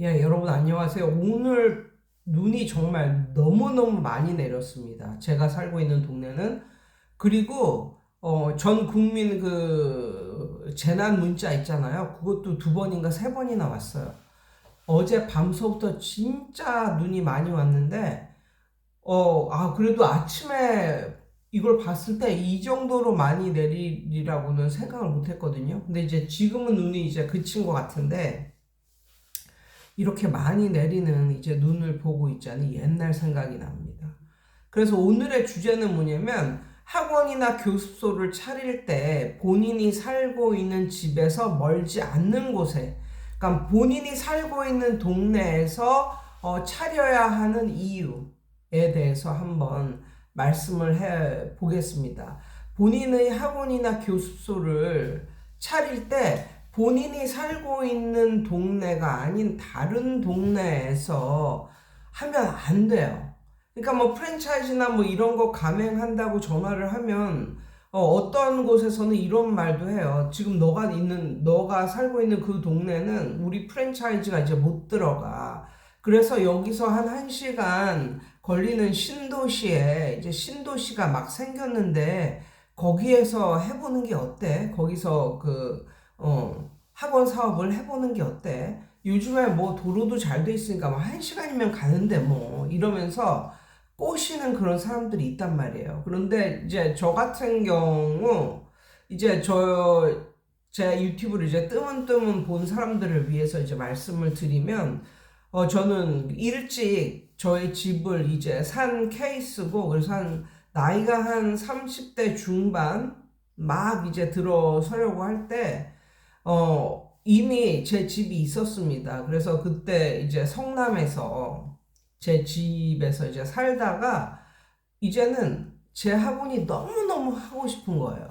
예, 여러분 안녕하세요. 오늘 눈이 정말 너무너무 많이 내렸습니다. 제가 살고 있는 동네는. 그리고, 어, 전 국민 그 재난 문자 있잖아요. 그것도 두 번인가 세 번이나 왔어요. 어제 밤서부터 진짜 눈이 많이 왔는데, 어, 아, 그래도 아침에 이걸 봤을 때 이 정도로 많이 내리리라고는 생각을 못 했거든요. 근데 이제 지금은 눈이 이제 그친 것 같은데, 이렇게 많이 내리는 이제 눈을 보고 있자니 옛날 생각이 납니다. 그래서 오늘의 주제는 뭐냐면 학원이나 교습소를 차릴 때 본인이 살고 있는 집에서 멀지 않는 곳에, 그러니까 본인이 살고 있는 동네에서 어, 차려야 하는 이유에 대해서 한번 말씀을 해 보겠습니다. 본인의 학원이나 교습소를 차릴 때 본인이 살고 있는 동네가 아닌 다른 동네에서 하면 안 돼요. 그러니까 뭐 프랜차이즈나 뭐 이런 거 가맹한다고 전화를 하면 어, 떤 곳에서는 이런 말도 해요. 지금 너가 있는 너가 살고 있는 그 동네는 우리 프랜차이즈가 이제 못 들어가. 그래서 여기서 한 1시간 걸리는 신도시에 이제 신도시가 막 생겼는데 거기에서 해보는 게 어때? 거기서 그 어, 학원 사업을 해보는 게 어때? 요즘에 뭐 도로도 잘 돼 있으니까 뭐 한 시간이면 가는데 뭐 이러면서 꼬시는 그런 사람들이 있단 말이에요. 그런데 이제 저 같은 경우 이제 저 제 유튜브를 이제 뜨문뜨문 본 사람들을 위해서 이제 말씀을 드리면 어 저는 일찍 저의 집을 이제 산 케이스고 그래서 한 나이가 한 30대 중반 막 이제 들어서려고 할때 어, 이미 제 집이 있었습니다. 그래서 그때 이제 성남에서 제 집에서 이제 살다가 이제는 제 학원이 너무너무 하고 싶은 거예요.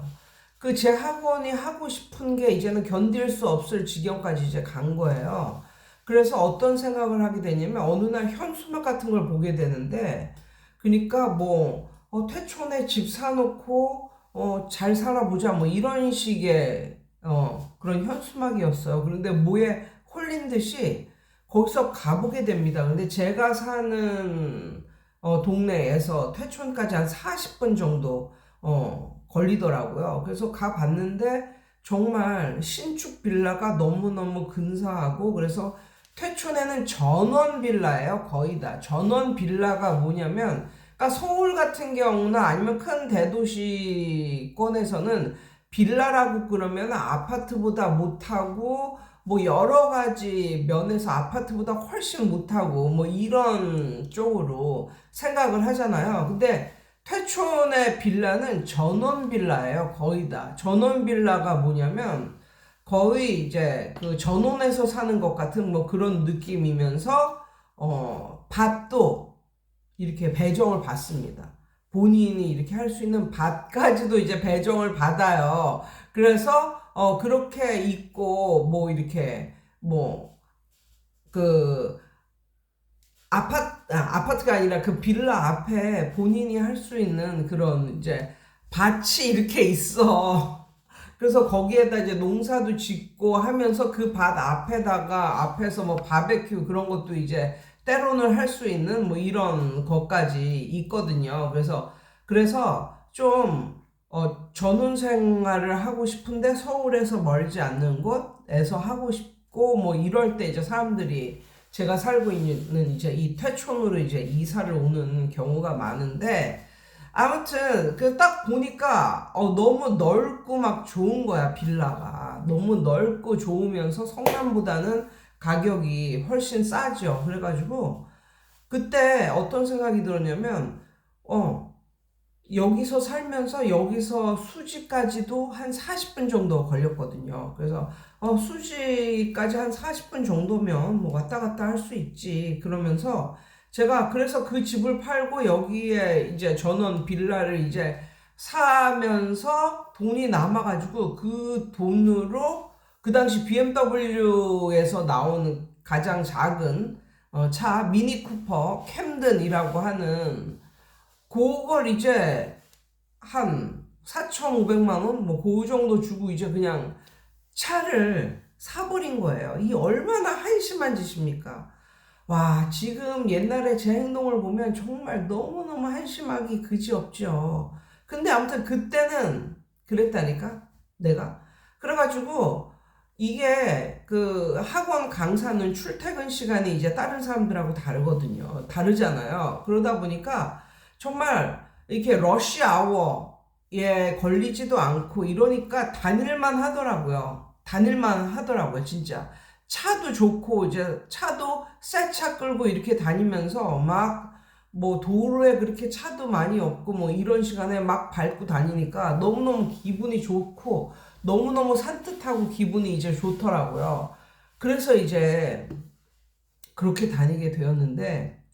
그 제 학원이 하고 싶은 게 이제는 견딜 수 없을 지경까지 이제 간 거예요. 그래서 어떤 생각을 하게 되냐면 어느 날 현수막 같은 걸 보게 되는데 그러니까 뭐 어, 퇴촌에 집 사놓고 어, 잘 살아보자 뭐 이런 식의 어, 그런 현수막이었어요. 그런데 뭐에 홀린 듯이 거기서 가보게 됩니다. 근데 제가 사는 어, 동네에서 퇴촌까지 한 40분 정도 어, 걸리더라고요. 그래서 가봤는데 정말 신축 빌라가 너무너무 근사하고 그래서 퇴촌에는 전원 빌라예요. 거의 다. 전원 빌라가 뭐냐면 그러니까 서울 같은 경우나 아니면 큰 대도시권에서는 빌라라고 그러면 아파트보다 못하고 뭐 여러 가지 면에서 아파트보다 훨씬 못하고 뭐 이런 쪽으로 생각을 하잖아요. 근데 태촌의 빌라는 전원 빌라예요. 거의 다. 전원 빌라가 뭐냐면 거의 이제 그 전원에서 사는 것 같은 뭐 그런 느낌이면서 어 밭도 이렇게 배정을 받습니다. 본인이 이렇게 할 수 있는 밭까지도 이제 배정을 받아요. 그래서 어 그렇게 있고 뭐 이렇게 뭐 그 아파트 아, 아파트가 아니라 그 빌라 앞에 본인이 할 수 있는 그런 이제 밭이 이렇게 있어. 그래서 거기에다 이제 농사도 짓고 하면서 그 밭 앞에다가 앞에서 뭐 바베큐 그런 것도 이제 때로는 할 수 있는 뭐 이런 것까지 있거든요. 그래서 그래서 좀 어, 전원 생활을 하고 싶은데 서울에서 멀지 않는 곳에서 하고 싶고 뭐 이럴 때 이제 사람들이 제가 살고 있는 이제 이 퇴촌으로 이제 이사를 오는 경우가 많은데 아무튼 그 딱 보니까 어 너무 넓고 막 좋은 거야 빌라가 너무 넓고 좋으면서 성남보다는 가격이 훨씬 싸죠. 그래가지고 그때 어떤 생각이 들었냐면 어 여기서 살면서 여기서 수지까지도 한 40분 정도 걸렸거든요. 그래서 어 수지까지 한 40분 정도면 뭐 왔다 갔다 할 수 있지. 그러면서 제가 그래서 그 집을 팔고 여기에 이제 전원 빌라를 이제 사면서 돈이 남아가지고 그 돈으로 그 당시 BMW에서 나오는 가장 작은 어, 차 미니 쿠퍼 캠든이라고 하는 그걸 이제 한 4,500만 원? 뭐 그 정도 주고 이제 그냥 차를 사버린 거예요. 이 얼마나 한심한 짓입니까? 와, 지금 옛날에 제 행동을 보면 정말 너무너무 한심하기 그지없죠. 근데 아무튼 그때는 그랬다니까? 내가. 그래가지고 이게 그 학원 강사는 출퇴근 시간이 이제 다른 사람들하고 다르거든요. 다르잖아요. 그러다 보니까 정말 이렇게 러쉬 아워에 걸리지도 않고 이러니까 다닐만 하더라고요. 다닐만 하더라고요, 진짜. 차도 좋고 이제 차도 새 차 끌고 이렇게 다니면서 막 뭐 도로에 그렇게 차도 많이 없고 뭐 이런 시간에 막 밟고 다니니까 너무너무 기분이 좋고 너무너무 산뜻하고 기분이 이제 좋더라고요. 그래서 이제 그렇게 다니게 되었는데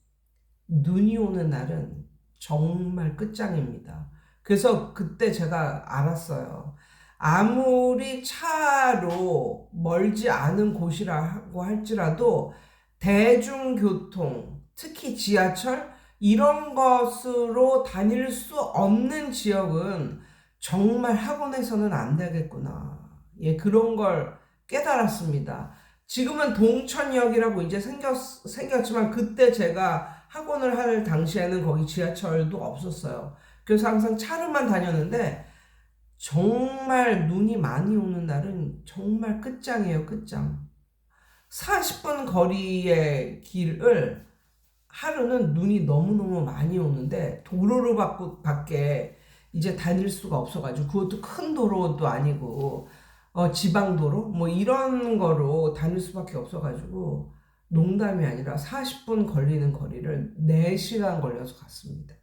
눈이 오는 날은 정말 끝장입니다. 그래서 그때 제가 알았어요. 아무리 차로 멀지 않은 곳이라고 할지라도 대중교통, 특히 지하철, 이런 것으로 다닐 수 없는 지역은 정말 학원에서는 안 되겠구나. 예, 그런 걸 깨달았습니다. 지금은 동천역이라고 이제 생겼, 생겼지만 그때 제가 학원을 할 당시에는 거기 지하철도 없었어요. 그래서 항상 차로만 다녔는데 정말 눈이 많이 오는 날은 정말 끝장이에요, 끝장. 40분 거리의 길을 하루는 눈이 너무너무 많이 오는데 도로로 밖에 이제 다닐 수가 없어가지고 그것도 큰 도로도 아니고 어, 지방도로 뭐 이런 거로 다닐 수밖에 없어가지고 농담이 아니라 40분 걸리는 거리를 4시간 걸려서 갔습니다.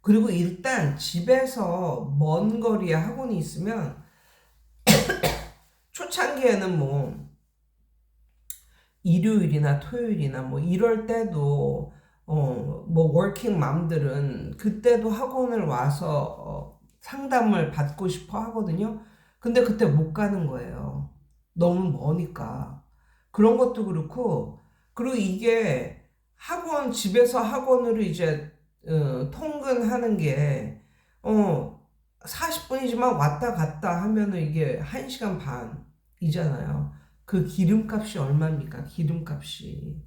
그리고 일단 집에서 먼 거리에 학원이 있으면 초창기에는 뭐 일요일이나 토요일이나 뭐 이럴 때도 어 뭐 워킹 맘들은 그때도 학원을 와서 어 상담을 받고 싶어 하거든요. 근데 그때 못 가는 거예요. 너무 머니까. 그런 것도 그렇고 그리고 이게 학원 집에서 학원으로 이제 어, 통근하는 게, 어, 40분이지만 왔다 갔다 하면은 이게 1시간 반이잖아요. 그 기름값이 얼마입니까? 기름값이.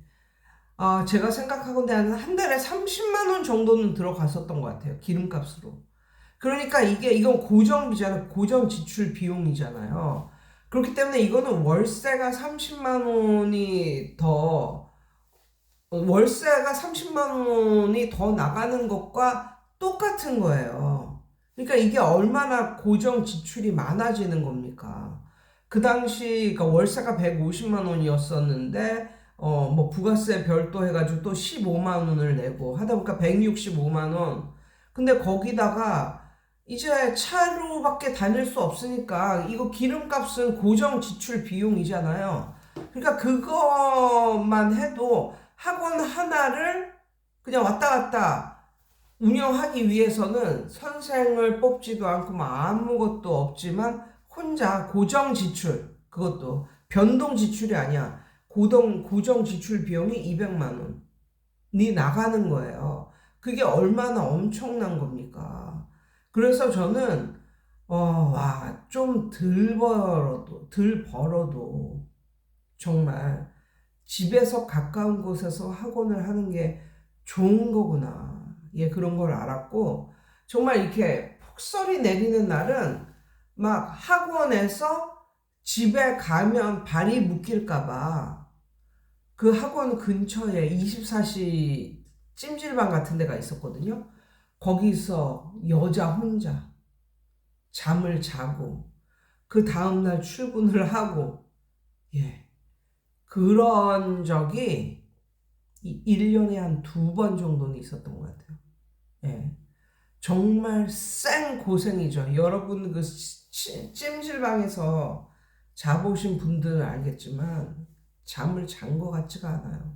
아, 제가 생각하건대 한 달에 30만 원 정도는 들어갔었던 것 같아요. 기름값으로. 그러니까 이게, 이건 고정비잖아요. 고정 지출 비용이잖아요. 그렇기 때문에 이거는 월세가 30만 원이 더 월세가 30만 원이 더 나가는 것과 똑같은 거예요. 그러니까 이게 얼마나 고정 지출이 많아지는 겁니까? 그 당시 그러니까 월세가 150만 원이었었는데 어 뭐 부가세 별도 해가지고 또 15만 원을 내고 하다 보니까 165만 원. 근데 거기다가 이제 차로밖에 다닐 수 없으니까 이거 기름값은 고정 지출 비용이잖아요. 그러니까 그것만 해도 학원 하나를 그냥 왔다 갔다 운영하기 위해서는 선생을 뽑지도 않고 뭐 아무것도 없지만 혼자 고정 지출 그것도 변동 지출이 아니야 고정 고정 지출 비용이 200만 원이 나가는 거예요. 그게 얼마나 엄청난 겁니까? 그래서 저는 어 와 좀 덜 벌어도 덜 벌어도 정말 집에서 가까운 곳에서 학원을 하는 게 좋은 거구나. 예, 그런 걸 알았고, 정말 이렇게 폭설이 내리는 날은 막 학원에서 집에 가면 발이 묶일까봐 그 학원 근처에 24시 찜질방 같은 데가 있었거든요. 거기서 여자 혼자 잠을 자고 그 다음날 출근을 하고, 예. 그런 적이 1년에 한 두 번 정도는 있었던 것 같아요. 예. 정말 쌩 고생이죠. 여러분 그 찜질방에서 자보신 분들은 알겠지만 잠을 잔 것 같지가 않아요.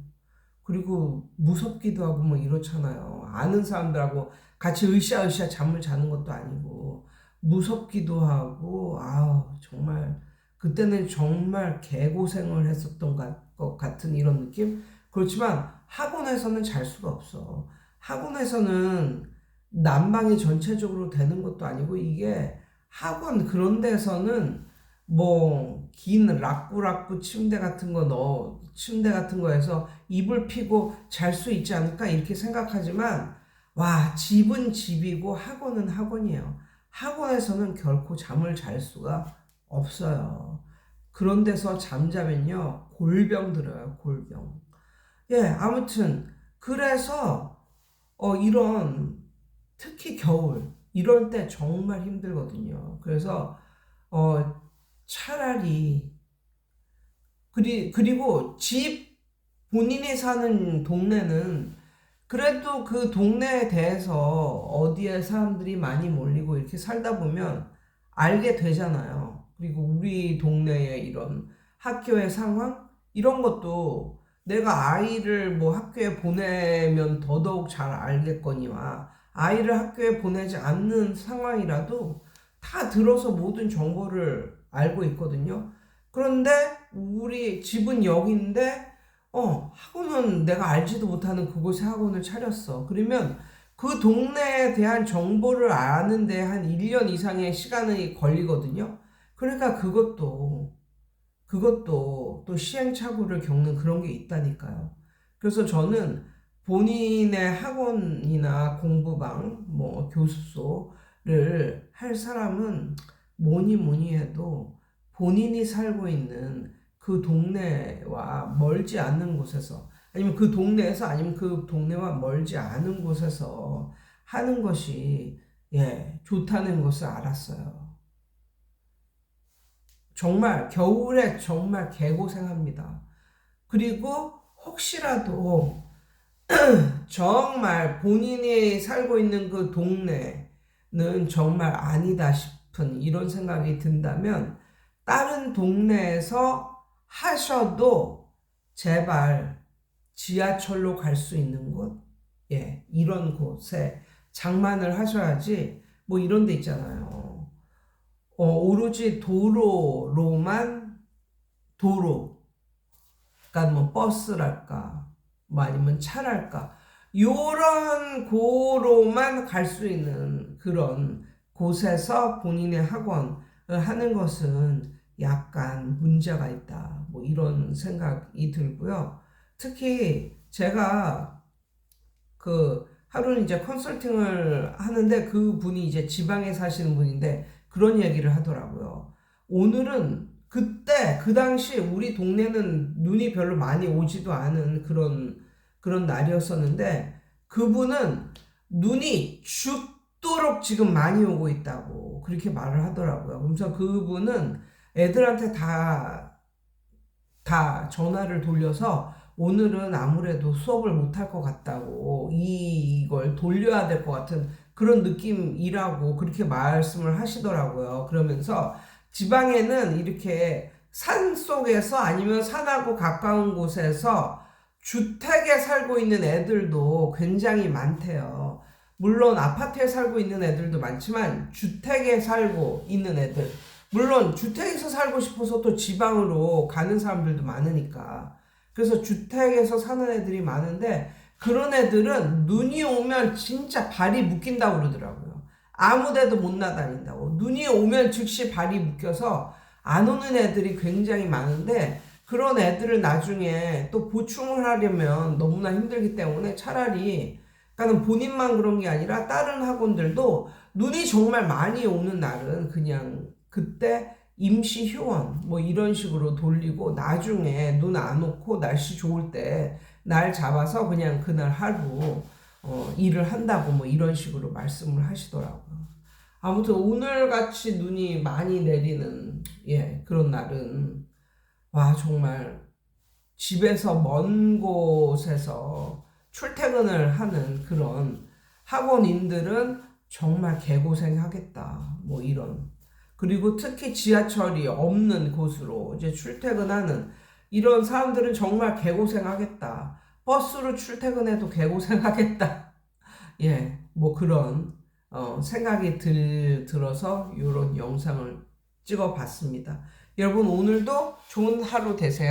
그리고 무섭기도 하고 뭐 이렇잖아요. 아는 사람들하고 같이 으쌰으쌰 잠을 자는 것도 아니고 무섭기도 하고 아우 정말 그때는 정말 개고생을 했었던 것 같은 이런 느낌? 그렇지만 학원에서는 잘 수가 없어. 학원에서는 난방이 전체적으로 되는 것도 아니고 이게 학원 그런 데서는 뭐 긴 락구락구 침대 같은 거 넣어 침대 같은 거에서 이불 피고 잘 수 있지 않을까 이렇게 생각하지만 와 집은 집이고 학원은 학원이에요. 학원에서는 결코 잠을 잘 수가 없어요. 그런 데서 잠자면요 골병 들어요 골병. 예 아무튼 그래서 어 이런 특히 겨울 이럴 때 정말 힘들거든요. 그래서 어 차라리 그리 그리고 집 본인이 사는 동네는 그래도 그 동네에 대해서 어디에 사람들이 많이 몰리고 이렇게 살다 보면 알게 되잖아요. 그리고 우리 동네의 이런 학교의 상황 이런 것도 내가 아이를 뭐 학교에 보내면 더더욱 잘 알겠거니와 아이를 학교에 보내지 않는 상황이라도 다 들어서 모든 정보를 알고 있거든요. 그런데 우리 집은 여기인데 어 학원은 내가 알지도 못하는 그곳에 학원을 차렸어. 그러면 그 동네에 대한 정보를 아는데 한 1년 이상의 시간이 걸리거든요. 그러니까 그것도 그것도 또 시행착오를 겪는 그런 게 있다니까요. 그래서 저는 본인의 학원이나 공부방, 뭐 교습소를 할 사람은 뭐니 뭐니 해도 본인이 살고 있는 그 동네와 멀지 않는 곳에서 아니면 그 동네에서 아니면 그 동네와 멀지 않은 곳에서 하는 것이 예, 좋다는 것을 알았어요. 정말 겨울에 정말 개고생합니다. 그리고 혹시라도 정말 본인이 살고 있는 그 동네는 정말 아니다 싶 은 이런 생각이 든다면 다른 동네에서 하셔도 제발 지하철로 갈 수 있는 곳, 예, 이런 곳에 장만을 하셔야지 뭐 이런 데 있잖아요. 어, 오로지 도로로만 도로, 그러니까 뭐 버스랄까, 뭐 아니면 차랄까, 요런 고로만 갈 수 있는 그런 곳에서 본인의 학원을 하는 것은 약간 문제가 있다. 뭐 이런 생각이 들고요. 특히 제가 그 하루는 이제 컨설팅을 하는데 그 분이 이제 지방에 사시는 분인데 그런 얘기를 하더라고요. 오늘은 그때 그 당시 우리 동네는 눈이 별로 많이 오지도 않은 그런 그런 날이었었는데 그분은 눈이 죽도록 지금 많이 오고 있다고 그렇게 말을 하더라고요. 그래서 그분은 애들한테 다, 다 전화를 돌려서 오늘은 아무래도 수업을 못 할 것 같다고 이걸 돌려야 될 것 같은 그런 느낌이라고 그렇게 말씀을 하시더라고요. 그러면서 지방에는 이렇게 산 속에서 아니면 산하고 가까운 곳에서 주택에 살고 있는 애들도 굉장히 많대요. 물론 아파트에 살고 있는 애들도 많지만 주택에 살고 있는 애들 물론 주택에서 살고 싶어서 또 지방으로 가는 사람들도 많으니까. 그래서 주택에서 사는 애들이 많은데 그런 애들은 눈이 오면 진짜 발이 묶인다고 그러더라고요. 아무 데도 못 나다닌다고. 눈이 오면 즉시 발이 묶여서 안 오는 애들이 굉장히 많은데 그런 애들을 나중에 또 보충을 하려면 너무나 힘들기 때문에 차라리 그러니까 본인만 그런 게 아니라 다른 학원들도 눈이 정말 많이 오는 날은 그냥 그때 임시 휴원 뭐 이런 식으로 돌리고 나중에 눈 안 오고 날씨 좋을 때 날 잡아서 그냥 그날 하루 어, 일을 한다고 뭐 이런 식으로 말씀을 하시더라고요. 아무튼 오늘 같이 눈이 많이 내리는 예 그런 날은 와 정말 집에서 먼 곳에서 출퇴근을 하는 그런 학원인들은 정말 개고생하겠다 뭐 이런 그리고 특히 지하철이 없는 곳으로 이제 출퇴근하는 이런 사람들은 정말 개고생하겠다. 버스로 출퇴근해도 개고생하겠다. 예, 뭐 그런 어, 생각이 들, 들어서 이런 영상을 찍어 봤습니다. 여러분 오늘도 좋은 하루 되세요.